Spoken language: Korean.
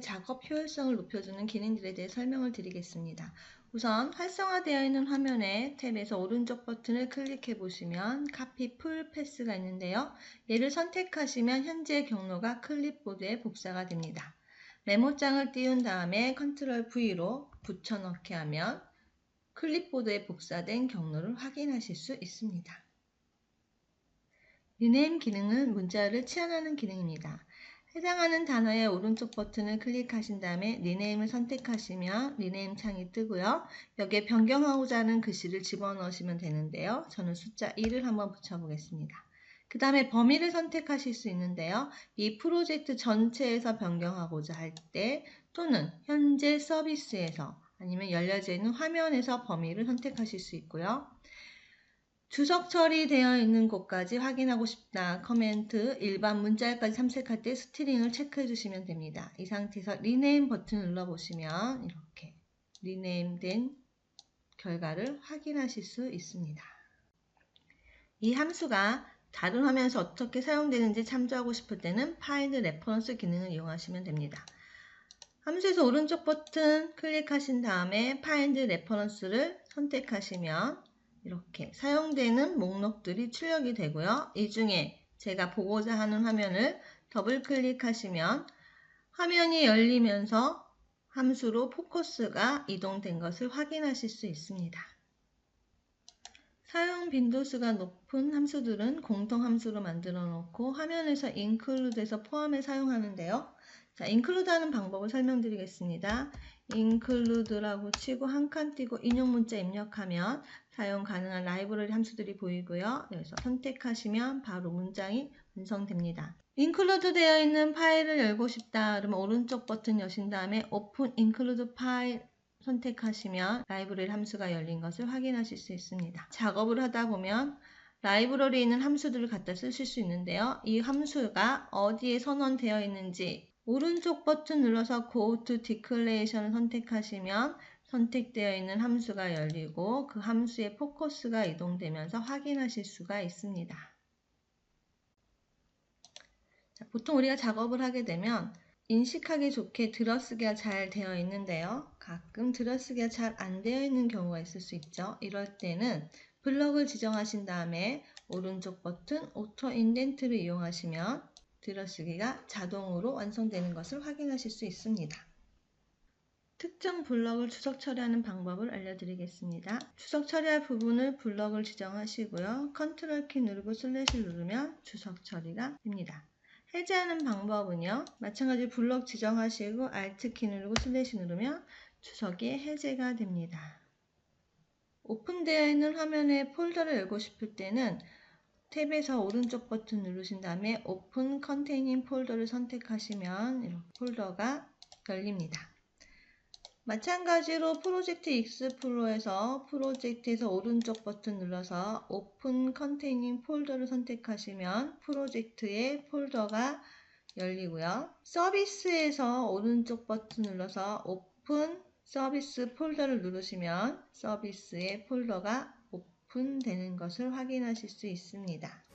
작업 효율성을 높여주는 기능들에 대해 설명을 드리겠습니다. 우선 활성화되어 있는 화면에 탭에서 오른쪽 버튼을 클릭해 보시면 카피 풀 패스가 있는데요. 얘를 선택하시면 현재 경로가 클립보드에 복사가 됩니다. 메모장을 띄운 다음에 컨트롤 V로 붙여넣기 하면 클립보드에 복사된 경로를 확인하실 수 있습니다. 리네임 기능은 문자를 치환하는 기능입니다. 해당하는 단어의 오른쪽 버튼을 클릭하신 다음에 리네임을 선택하시면 리네임 창이 뜨고요. 여기에 변경하고자 하는 글씨를 집어넣으시면 되는데요. 저는 숫자 1을 한번 붙여보겠습니다. 그 다음에 범위를 선택하실 수 있는데요. 이 프로젝트 전체에서 변경하고자 할 때 또는 현재 서비스에서 아니면 열려져 있는 화면에서 범위를 선택하실 수 있고요. 주석 처리되어 있는 곳까지 확인하고 싶다. 커멘트 일반 문자까지 탐색할 때 스트링을 체크해 주시면 됩니다. 이 상태에서 리네임 버튼 눌러보시면 이렇게 리네임 된 결과를 확인하실 수 있습니다. 이 함수가 다른 화면에서 어떻게 사용되는지 참조하고 싶을 때는 파일드 레퍼런스 기능을 이용하시면 됩니다. 함수에서 오른쪽 버튼 클릭하신 다음에 파일드 레퍼런스를 선택하시면 이렇게 사용되는 목록들이 출력이 되고요. 이 중에 제가 보고자 하는 화면을 더블 클릭하시면 화면이 열리면서 함수로 포커스가 이동된 것을 확인하실 수 있습니다. 사용 빈도수가 높은 함수들은 공통 함수로 만들어 놓고 화면에서 include에서 포함해 사용하는데요. 자, include 하는 방법을 설명드리겠습니다. include라고 치고 한 칸 띄고 인용 문자 입력하면 사용 가능한 라이브러리 함수들이 보이고요. 여기서 선택하시면 바로 문장이 완성됩니다. include 되어 있는 파일을 열고 싶다. 그러면 오른쪽 버튼 여신 다음에 open include 파일 선택하시면 라이브러리 함수가 열린 것을 확인하실 수 있습니다. 작업을 하다 보면 라이브러리에 있는 함수들을 갖다 쓰실 수 있는데요. 이 함수가 어디에 선언되어 있는지 오른쪽 버튼 눌러서 Go to Declaration을 선택하시면 선택되어 있는 함수가 열리고 그 함수의 포커스가 이동되면서 확인하실 수가 있습니다. 자, 보통 우리가 작업을 하게 되면 인식하기 좋게 들어쓰기가 잘 되어 있는데요. 가끔 들어쓰기가 잘 안 되어 있는 경우가 있을 수 있죠. 이럴 때는 블럭을 지정하신 다음에 오른쪽 버튼 오토 인덴트를 이용하시면 들어쓰기가 자동으로 완성되는 것을 확인하실 수 있습니다. 특정 블럭을 추석 처리하는 방법을 알려드리겠습니다. 추석 처리할 부분을 블럭을 지정하시고요. 컨트롤 키 누르고 슬래시 누르면 추석 처리가 됩니다. 해제하는 방법은요. 마찬가지로 블럭 지정하시고 Alt 키 누르고 슬래시 누르면 추석이 해제가 됩니다. 오픈되어 있는 화면에 폴더를 열고 싶을 때는 탭에서 오른쪽 버튼 누르신 다음에 오픈 컨테이닝 폴더를 선택하시면 이렇게 폴더가 열립니다. 마찬가지로 프로젝트 익스플로에서 프로젝트에서 오른쪽 버튼 눌러서 오픈 컨테이닝 폴더를 선택하시면 프로젝트의 폴더가 열리고요. 서비스에서 오른쪽 버튼 눌러서 오픈 서비스 폴더를 누르시면 서비스의 폴더가 오픈 되는 것을 확인하실 수 있습니다.